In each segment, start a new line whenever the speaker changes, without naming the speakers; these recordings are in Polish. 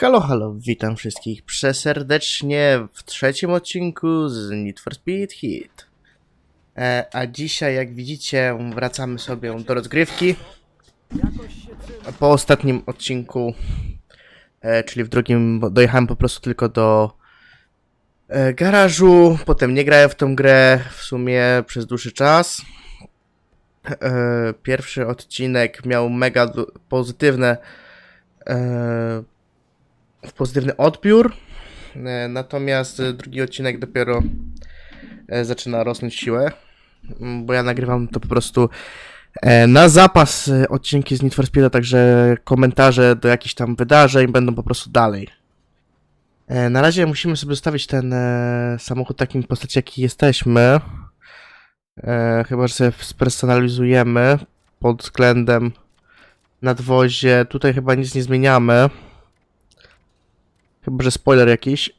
Halo, halo, witam wszystkich przeserdecznie w trzecim odcinku z Need for Speed Hit. E, a dzisiaj, jak widzicie, wracamy sobie do rozgrywki. Po ostatnim odcinku, e, czyli w drugim, dojechałem po prostu tylko do e, garażu, potem nie grałem w tą grę w sumie przez dłuższy czas. E, pierwszy odcinek miał mega pozytywne e, pozytywny odbiór. E, Natomiast drugi odcinek dopiero e, zaczyna rosnąć siłę, bo ja nagrywam to po prostu e, na zapas odcinki z Need for także komentarze do jakichś tam wydarzeń będą po prostu dalej. Na razie musimy sobie zostawić ten samochód takim postaci, jaki jesteśmy. Chyba, że sobie spersonalizujemy pod względem nadwozie. Tutaj chyba nic nie zmieniamy. Chyba, że spoiler jakiś.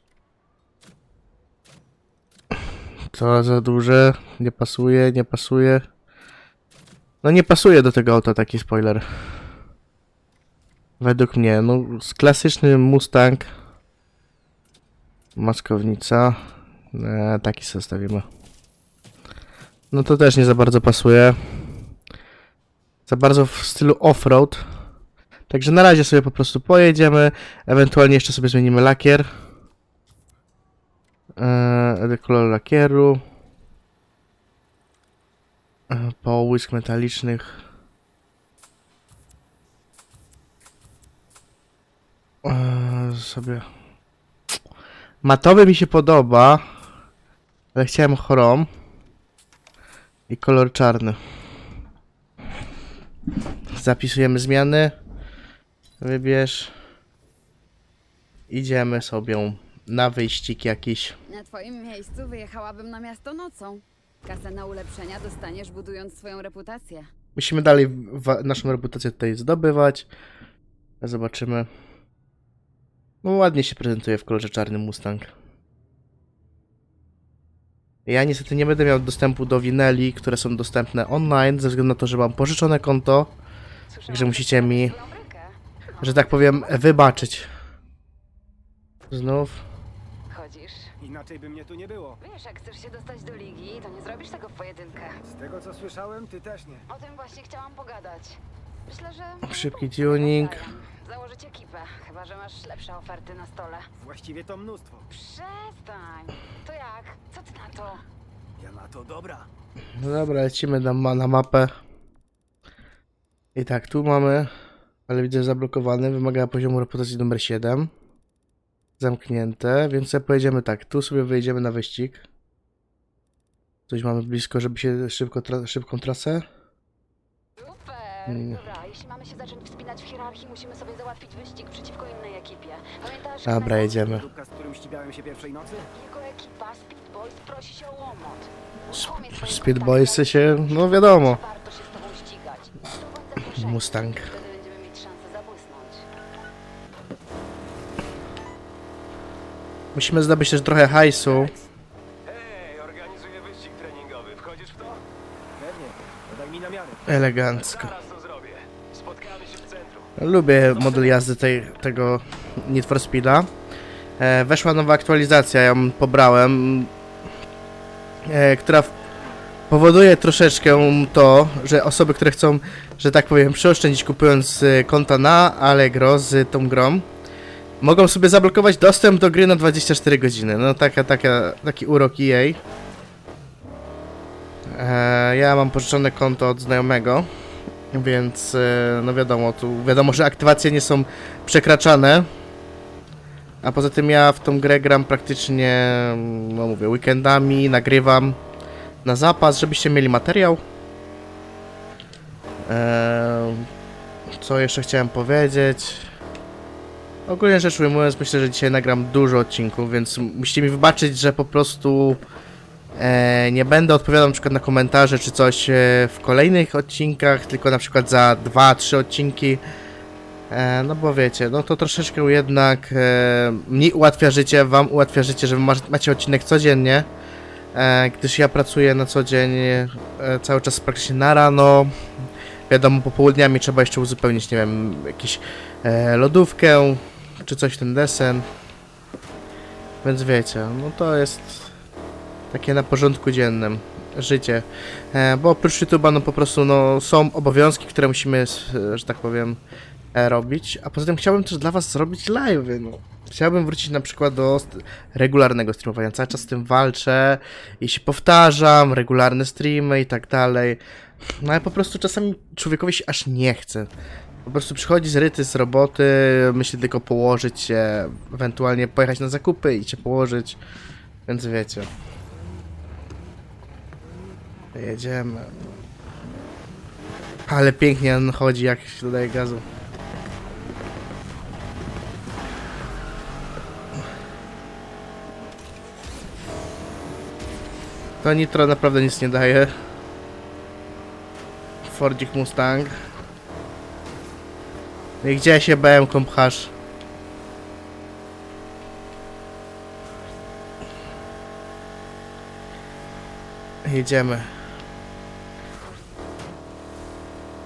Co za duże. Nie pasuje, nie pasuje. No nie pasuje do tego auta taki spoiler. Według mnie, no z klasyczny Mustang. Maskownica. E, taki sobie stawimy. No to też nie za bardzo pasuje. Za bardzo w stylu off-road. Także na razie sobie po prostu pojedziemy. Ewentualnie jeszcze sobie zmienimy lakier. Eee, kolor lakieru. Eee, połysk metalicznych. Eee, sobie. Matowy mi się podoba. Ale chciałem chrom. I kolor czarny. Zapisujemy zmiany. Wybierz. Idziemy sobie na wyścig jakiś.
Na twoim miejscu wyjechałabym na miasto nocą. Kasę na ulepszenia dostaniesz budując swoją reputację.
Musimy dalej naszą reputację tutaj zdobywać. Zobaczymy. No ładnie się prezentuje w kolorze czarnym Mustang. Ja niestety nie będę miał dostępu do wineli, które są dostępne online, ze względu na to, że mam pożyczone konto, Także musicie mi- że tak powiem, wybaczyć. Znów.
Chodzisz?
Inaczej by mnie tu nie było.
Wiesz, jak chcesz się dostać do ligi, to nie zrobisz tego w pojedynkę.
Z tego co słyszałem, ty też nie.
O tym właśnie chciałam pogadać. Myślę, że...
Szybki tuning.
Założyć ekipę, chyba że masz lepsze oferty na stole.
Właściwie to mnóstwo.
Przestań! To jak? Co ty na to?
Ja na to dobra.
No dobra, lecimy na, ma- na mapę. I tak, tu mamy, ale widzę zablokowany, wymaga poziomu reputacji numer 7. Zamknięte, więc sobie pojedziemy tak, tu sobie wyjedziemy na wyścig. Coś mamy blisko, żeby się szybko tra szybką trasę.
Dobra, jeśli mamy się zacząć wspinać w hierarchii, musimy sobie załatwić wyścig przeciwko innej ekipie. Pamiętasz?
Dobra,
Knajpa?
jedziemy.
Dupka, z którym ścigałem się pierwszej nocy?
Jego ekipa Speed Boys prosi się o łomot.
Sp-
Powiedz swoim
Speed Boysy się, no wiadomo. Mustang. Musimy zdobyć też trochę hajsu.
Hej, organizuję wyścig treningowy. Wchodzisz w to?
Pewnie. Dodaj mi namiary.
Elegancko.
Zaraz to zrobię. Spotkamy się w centrum.
Lubię model jazdy tej, tego Need for Speeda. E, weszła nowa aktualizacja, ja ją pobrałem, e, która powoduje troszeczkę to, że osoby, które chcą, że tak powiem, przeoszczędzić kupując e, konta na Allegro z tą grą, mogą sobie zablokować dostęp do gry na 24 godziny. No taka, taka, taki urok EA. E, ja mam pożyczone konto od znajomego. Więc e, no wiadomo, tu wiadomo, że aktywacje nie są przekraczane. A poza tym ja w tą grę gram praktycznie, no mówię, weekendami, nagrywam na zapas, żebyście mieli materiał. Eee, co jeszcze chciałem powiedzieć? Ogólnie rzecz ujmując, myślę, że dzisiaj nagram dużo odcinków, więc musicie mi wybaczyć, że po prostu E, nie będę odpowiadał na przykład na komentarze czy coś e, w kolejnych odcinkach, tylko na przykład za 2-3 odcinki. E, no bo wiecie, no to troszeczkę jednak e, mi ułatwia życie, wam ułatwia życie, że macie odcinek codziennie. E, gdyż ja pracuję na co dzień e, cały czas praktycznie na rano. Wiadomo, popołudniami trzeba jeszcze uzupełnić, nie wiem, jakąś e, lodówkę, czy coś ten desen. Więc wiecie, no to jest takie na porządku dziennym życie. E, bo oprócz YouTube'a no po prostu no, są obowiązki, które musimy, że tak powiem, e, robić. A poza tym chciałbym też dla was zrobić live. No. Chciałbym wrócić na przykład do st- regularnego streamowania. Cały czas z tym walczę i się powtarzam, regularne streamy i tak dalej. No ale po prostu czasami człowiekowi się aż nie chce. Po prostu przychodzi z ryty z roboty, myśli tylko położyć się, ewentualnie pojechać na zakupy i się położyć. Więc wiecie. Jedziemy. Ale pięknie on chodzi, jak się dodaje gazu. To nitro naprawdę nic nie daje. Fordzik Mustang. Gdzie się BM pchasz? Jedziemy.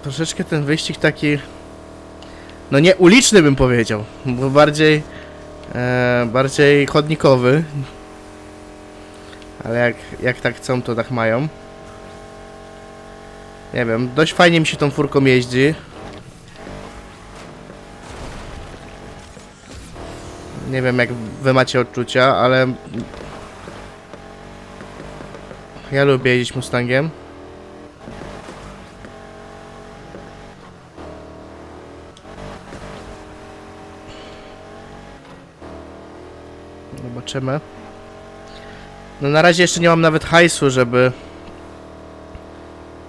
Troszeczkę ten wyścig taki... No nie uliczny bym powiedział, bo bardziej... E, bardziej chodnikowy. Ale jak, jak tak chcą, to tak mają. Nie wiem, dość fajnie mi się tą furką jeździ. Nie wiem jak wy macie odczucia, ale... Ja lubię jeździć Mustangiem. Zobaczymy. No na razie jeszcze nie mam nawet hajsu, żeby...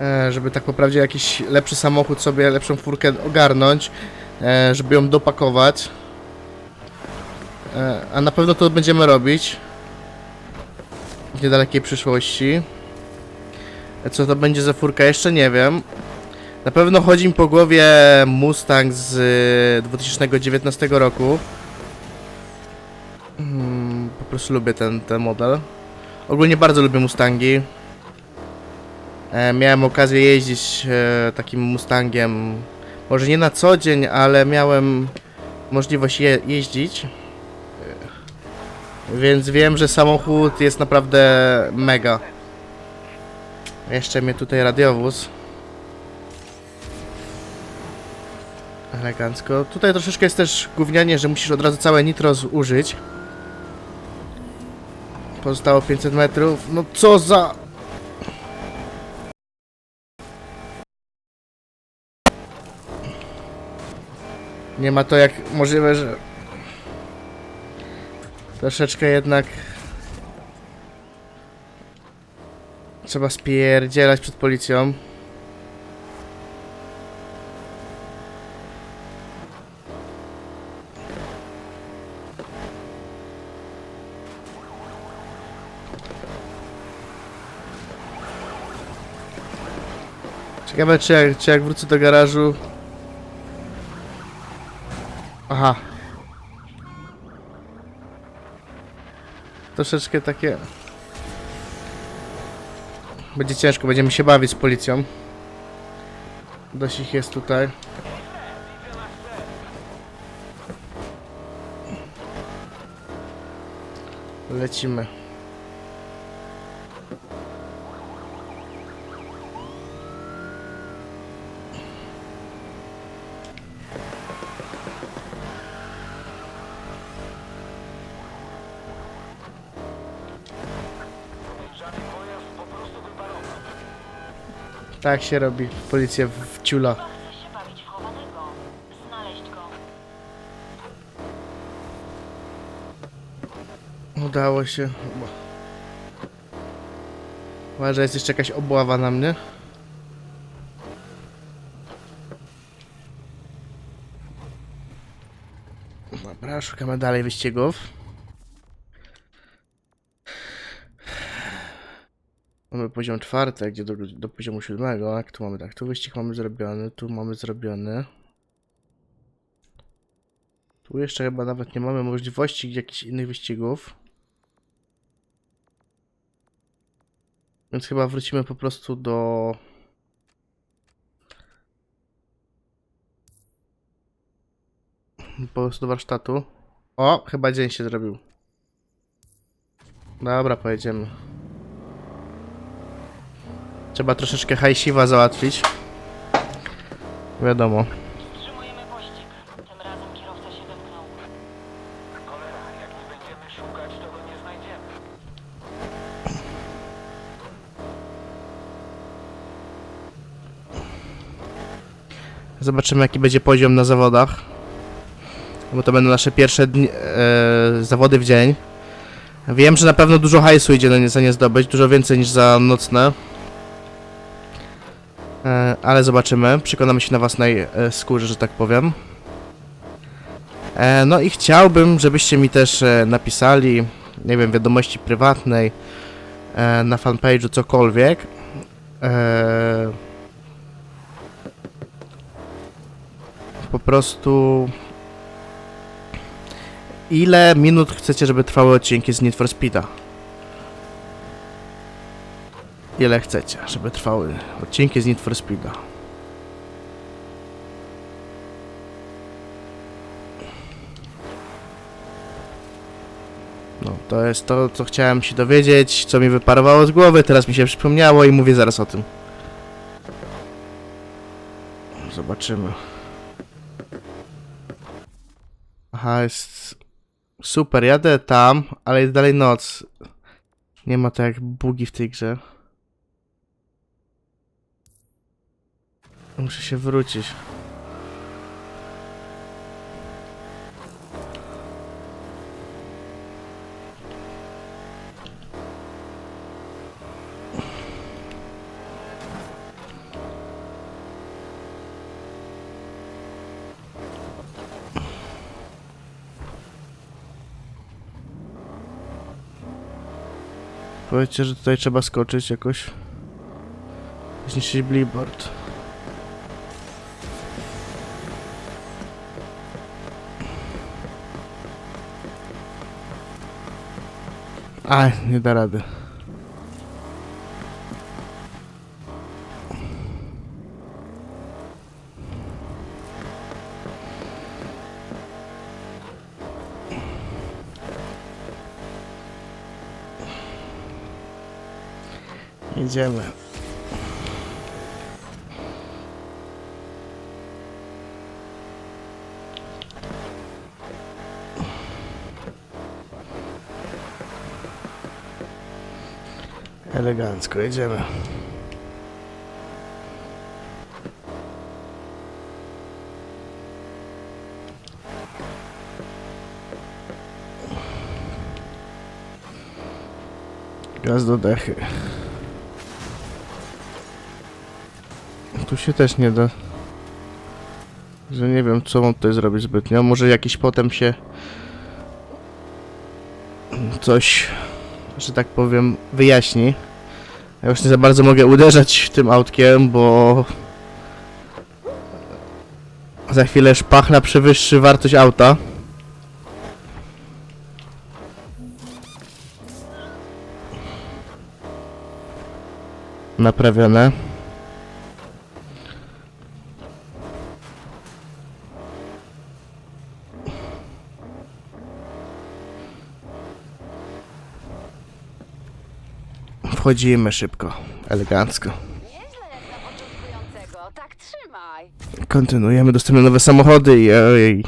E, żeby tak po jakiś lepszy samochód sobie, lepszą furkę ogarnąć, e, żeby ją dopakować. E, a na pewno to będziemy robić w niedalekiej przyszłości. E, Co to będzie za furka, jeszcze nie wiem. Na pewno chodzi mi po głowie Mustang z e, 2019 roku. Mm, po prostu lubię ten, ten model. Ogólnie bardzo lubię Mustangi. E, miałem okazję jeździć e, takim Mustangiem. Może nie na co dzień, ale miałem możliwość je jeździć. Więc wiem, że samochód jest naprawdę mega. Jeszcze mnie tutaj radiowóz. Elegancko. Tutaj troszeczkę jest też gównianie, że musisz od razu całe nitro zużyć. Pozostało 500 metrów. No co za... Nie ma to jak możliwe, że... Troszeczkę jednak... Trzeba spierdzielać przed policją. Ciekawe czy jak, czy jak wrócę do garażu... Aha. Troszeczkę takie... Będzie ciężko, będziemy się bawić z policją. Dość ich jest tutaj. Lecimy. Tak się robi. Policja w ciula.
Bawić w chowanego. Znaleźć go.
Udało się. Uważaj, jest jeszcze jakaś obława na mnie. Dobra, szukamy dalej wyścigów. Mamy poziom czwarty, gdzie do, do poziomu siódmego. Jak tu mamy tak? Tu wyścig mamy zrobiony, tu mamy zrobiony. Tu jeszcze chyba nawet nie mamy możliwości jakichś innych wyścigów. Więc chyba wrócimy po prostu do. Po prostu do warsztatu. O, chyba dzień się zrobił. Dobra, pojedziemy. Trzeba troszeczkę hajsiwa załatwić. Wiadomo.
Wstrzymujemy pościg. Tym razem kierowca się wymknął.
Cholera, jak nie będziemy szukać, to go nie znajdziemy.
Zobaczymy jaki będzie poziom na zawodach. Bo to będą nasze pierwsze dni, e, zawody w dzień. Wiem, że na pewno dużo hajsu idzie na nie, za nie zdobyć, dużo więcej niż za nocne. E, ale zobaczymy, przekonamy się na własnej skórze, że tak powiem. E, no i chciałbym, żebyście mi też e, napisali, nie wiem, wiadomości prywatnej, na fanpage'u cokolwiek. Po prostu ile minut chcecie, żeby trwały odcinki z Need for Speeda? Ile chcecie, żeby trwały odcinki z Need for Speeda? No, to jest to, co chciałem się dowiedzieć, co mi wyparowało z głowy, teraz mi się przypomniało i mówię zaraz o tym. Zobaczymy. Aha, jest super, jadę tam, ale jest dalej noc. Nie ma tak jak bugi w tej grze. Muszę się wrócić. Powiedzcie, że tutaj trzeba skoczyć jakoś. Zniszczyć billboard. Aj, nie da rady. Idziemy. Elegancko, jedziemy. Gaz do dechy. Tu się też nie da. Że nie wiem, co mam tutaj zrobić zbytnio. Może jakiś potem się coś, że tak powiem, wyjaśni. Ja już nie za bardzo mogę uderzać tym autkiem, bo za chwilę szpachla przewyższy wartość auta. Naprawione. Wchodzimy szybko, elegancko.
Tak trzymaj.
Kontynuujemy, dostępne nowe samochody i ojej.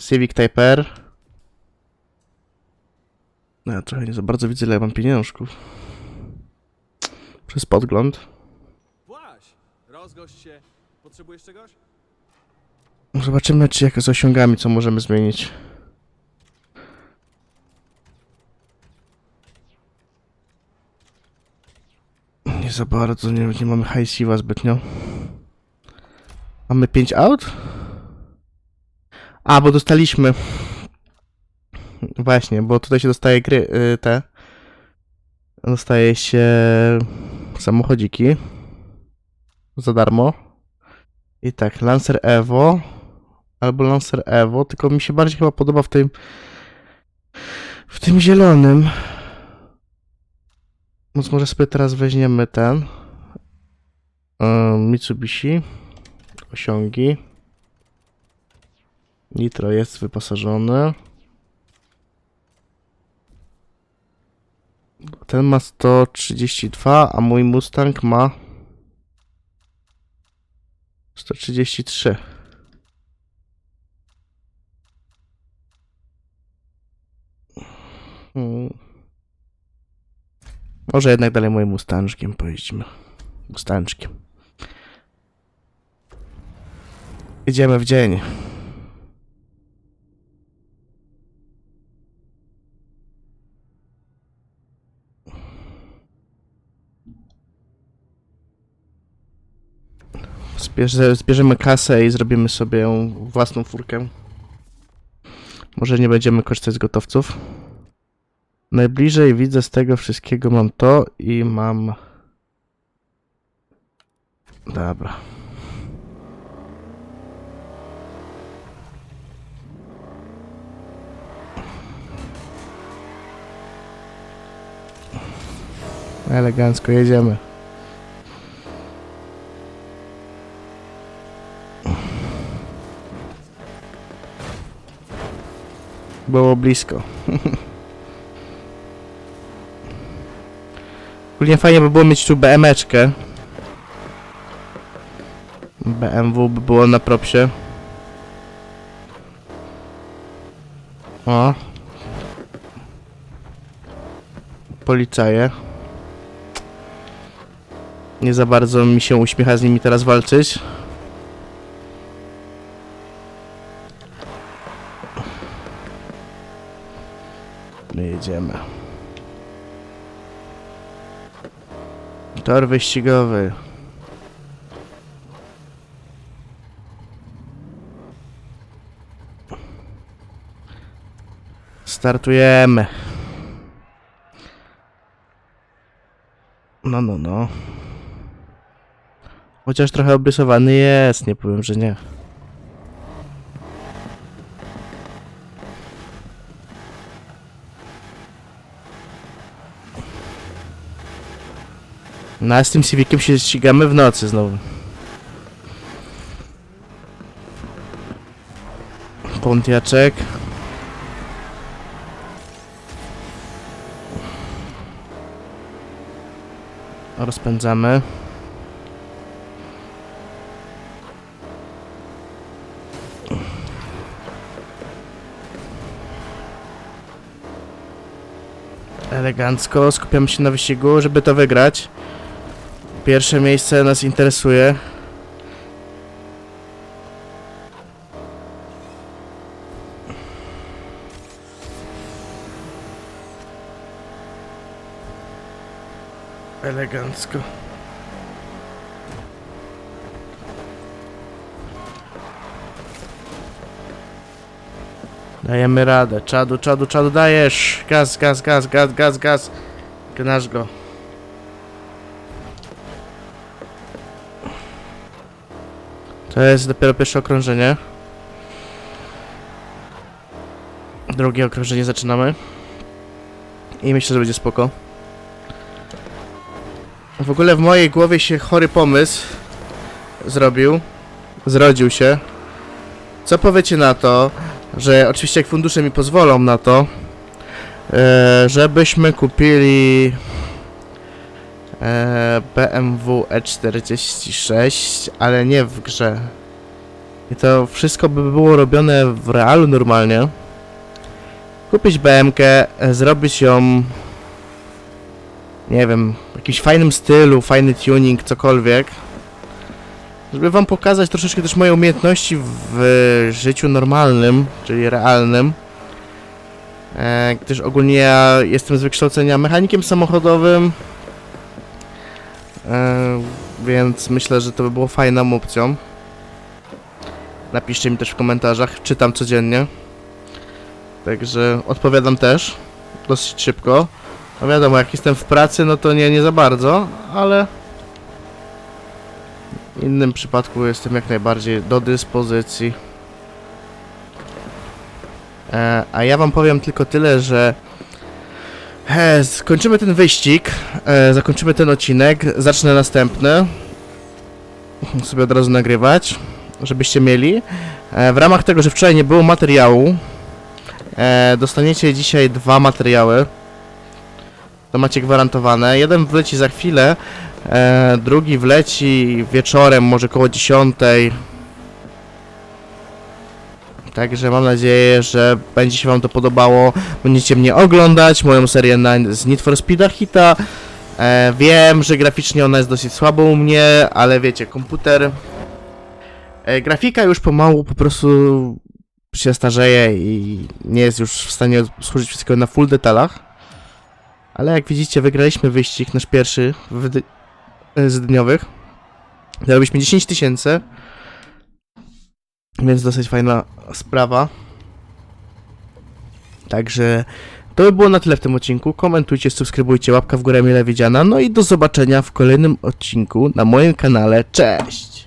Civic Type R. No, ja trochę nie za bardzo widzę, ile ja mam pieniążków. Przez podgląd.
Rozgość się. Potrzebujesz czegoś?
Zobaczymy, czy jak z osiągami, co możemy zmienić. Nie za bardzo, nie, nie mamy hajsiwa zbytnio. Mamy 5 aut? A, bo dostaliśmy. Właśnie, bo tutaj się dostaje gry, y, te. Dostaje się samochodziki. Za darmo. I tak, Lancer Evo albo Lancer Evo, tylko mi się bardziej chyba podoba w tym w tym zielonym. Więc może sobie teraz weźmiemy ten Mitsubishi osiągi. Nitro jest wyposażony. Ten ma 132, a mój Mustang ma 133. Może jednak dalej moim Mustangiem pojeździmy. Mustangiem. Idziemy w dzień. Zbierze, zbierzemy kasę i zrobimy sobie własną furkę. Może nie będziemy korzystać z gotowców. Najbliżej widzę z tego wszystkiego mam to i mam... Dobra. Elegancko jedziemy. Było blisko. Ogólnie fajnie by było mieć tu BM-eczkę. BMW by było na propsie. O. Policaje. Nie za bardzo mi się uśmiecha z nimi teraz walczyć. My jedziemy. Tor wyścigowy. Startujemy. No, no, no. Chociaż trochę obrysowany jest, nie powiem, że nie. No a z tym Civiciem się ścigamy w nocy znowu. Pontiaczek. Rozpędzamy. Elegancko, skupiamy się na wyścigu, żeby to wygrać. Pierwsze miejsce nas interesuje. Elegancko. Dajemy radę. Czadu, czadu, czadu, dajesz. Gaz, gaz, gaz, gaz, gaz, gaz. Gnasz go. To jest dopiero pierwsze okrążenie. Drugie okrążenie zaczynamy. I myślę, że będzie spoko. W ogóle w mojej głowie się chory pomysł zrobił. Zrodził się. Co powiecie na to, że oczywiście jak fundusze mi pozwolą na to, e, żebyśmy kupili e, BMW E46, ale nie w grze. I to wszystko by było robione w realu normalnie. Kupić BMK, e, zrobić ją nie wiem, w jakimś fajnym stylu, fajny tuning, cokolwiek. Żeby wam pokazać troszeczkę też moje umiejętności w życiu normalnym, czyli realnym. E, gdyż ogólnie ja jestem z wykształcenia mechanikiem samochodowym. E, więc myślę, że to by było fajną opcją. Napiszcie mi też w komentarzach, czytam codziennie. Także odpowiadam też dosyć szybko. No wiadomo, jak jestem w pracy, no to nie, nie za bardzo, ale w innym przypadku jestem jak najbardziej do dyspozycji. E, a ja wam powiem tylko tyle, że e, skończymy ten wyścig, e, zakończymy ten odcinek, zacznę następny. Sobie od razu nagrywać, żebyście mieli. E, w ramach tego, że wczoraj nie było materiału, e, dostaniecie dzisiaj dwa materiały. To macie gwarantowane. Jeden wleci za chwilę, e, drugi wleci wieczorem, może koło 10. Także mam nadzieję, że będzie się wam to podobało. Będziecie mnie oglądać, moją serię na, z Need for Speed'a Hita. E, wiem, że graficznie ona jest dosyć słaba u mnie, ale wiecie, komputer... E, grafika już pomału po prostu się starzeje i nie jest już w stanie służyć wszystkiego na full detalach. Ale jak widzicie, wygraliśmy wyścig, nasz pierwszy dy- z dniowych. Zarobiliśmy 10 tysięcy. Więc dosyć fajna sprawa. Także to by było na tyle w tym odcinku. Komentujcie, subskrybujcie, łapka w górę mile widziana. No i do zobaczenia w kolejnym odcinku na moim kanale. Cześć!